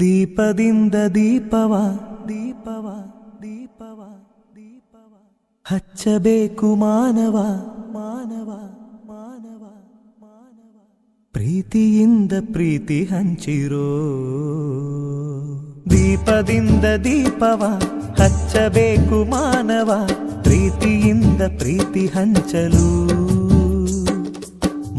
ದೀಪದಿಂದ ದೀಪವ ದೀಪವ ದೀಪವ ದೀಪವ. ಹಚ್ಚಬೇಕು ಮಾನವ ಮಾನವ ಮಾನವ ಮಾನವ. ಪ್ರೀತಿಯಿಂದ ಪ್ರೀತಿ ಹಂಚಿರೋ. ದೀಪದಿಂದ ದೀಪವ, ಹಚ್ಚಬೇಕು ಮಾನವ. ಪ್ರೀತಿಯಿಂದ ಪ್ರೀತಿ ಹಂಚಲು.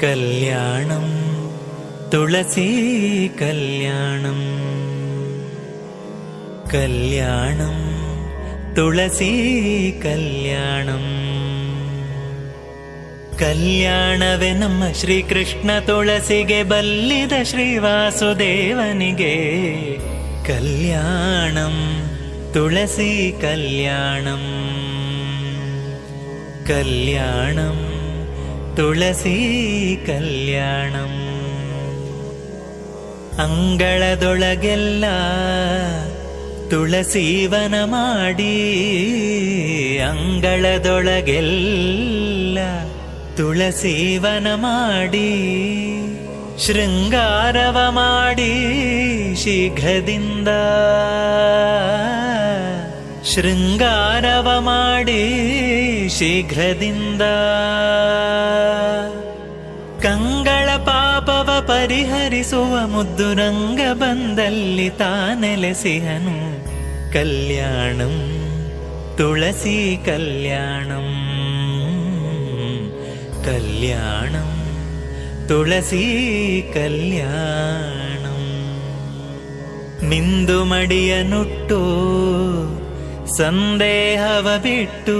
കല്യാണം തുളസി കല്യാണം കല്യാണം തുളസി കല്യാണം ಕಲ್ಯಾಣವೇ ನಮ್ಮ ಶ್ರೀಕೃಷ್ಣ ತುಳಸಿಗೆ ಬಲ್ಲಿದ ಶ್ರೀವಾಸುದೇವನಿಗೆ ಕಲ್ಯಾಣಂ ತುಳಸಿ ಕಲ್ಯಾಣಂ ಕಲ್ಯಾಣಂ ತುಳಸಿ ಕಲ್ಯಾಣಂ ಅಂಗಳದೊಳಗೆಲ್ಲ ತುಳಸೀವನ ಮಾಡಿ ಅಂಗಳದೊಳಗೆಲ್ಲ ತುಳಸೀವನ ಮಾಡಿ ಶೃಂಗಾರವ ಮಾಡಿ ಶೀಘ್ರದಿಂದ ಶೃಂಗಾರವ ಮಾಡಿ ಶೀಘ್ರದಿಂದ ಕಂಗಳ ಪಾಪವ ಪರಿಹರಿಸುವ ಮುದ್ದು ರಂಗ ಬಂದಲ್ಲಿ ತಾನೆಲೆಸಿಹನು ಕಲ್ಯಾಣಂ, ತುಳಸಿ ಕಲ್ಯಾಣಂ ಕಲ್ಯಾಣಂ, ತುಳಸಿ ಕಲ್ಯಾಣಂ. ನುಟ್ಟು ಸಂದೇಹವ ಬಿಟ್ಟು